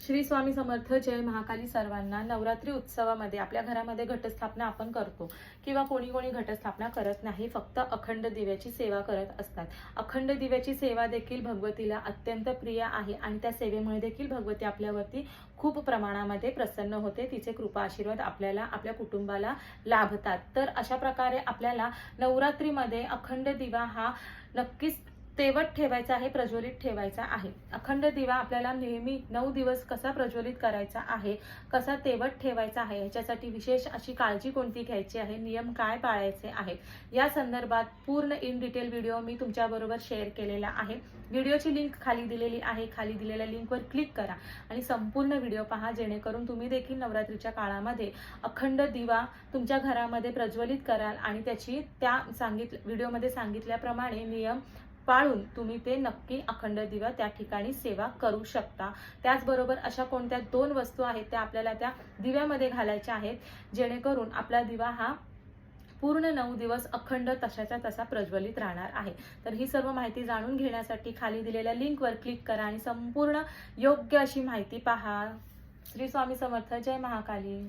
श्री स्वामी समर्थ जय महाकाली सर्वांना नवरात्री उत्सवामध्ये आपल्या घरामध्ये घटस्थापना आपण करतो. किंवा कोणी कोणी घटस्थापना करत नाही फक्त अखंड दिव्याची सेवा करत असतात. अखंड दिव्याची सेवा देखील भगवतीला अत्यंत प्रिय आहे आणि त्या सेवेमुळे देखील भगवती आपल्यावरती खूप प्रमाणामध्ये प्रसन्न होते. तिचे कृपा आशीर्वाद आपल्याला आपल्या कुटुंबाला लाभतात. तर अशा प्रकारे आपल्याला नवरात्रीमध्ये अखंड दिवा हा नक्कीच तेवत ठेवायचा आहे प्रज्वलित ठेवायचा आहे. अखंड दिवा आपल्याला नेहमी नऊ दिवस कसा प्रज्वलित करायचा आहे कसा तेवत ठेवायचा आहे ह्याच्यासाठी विशेष अशी काळजी कोणती घ्यायची आहे नियम काय पाळायचे आहेत या संदर्भात पूर्ण इन डिटेल व्हिडिओ मी तुमच्याबरोबर शेअर केलेला आहे. व्हिडिओची लिंक खाली दिलेली आहे खाली दिलेल्या लिंकवर क्लिक करा आणि संपूर्ण व्हिडिओ पहा जेणेकरून तुम्ही देखील नवरात्रीच्या काळामध्ये अखंड दिवा तुमच्या घरामध्ये प्रज्वलित कराल आणि त्याची त्या सांगित व्हिडिओमध्ये सांगितल्याप्रमाणे नियम पाळून तुम्ही ते नक्की अखंड दिवा त्या ठिकाणी सेवा करू शकता. त्याचबरोबर अशा कोणत्या दोन वस्तू आहेत त्या आपल्याला त्या दिव्यामध्ये घालायच्या आहेत जेणेकरून आपला दिवा हा पूर्ण नऊ दिवस अखंड तशाच्या तसा प्रज्वलित राहणार आहे. तर ही सर्व माहिती जाणून घेण्यासाठी खाली दिलेल्या लिंकवर क्लिक करा आणि संपूर्ण योग्य अशी माहिती पहा. श्री स्वामी समर्थ. जय महाकाली.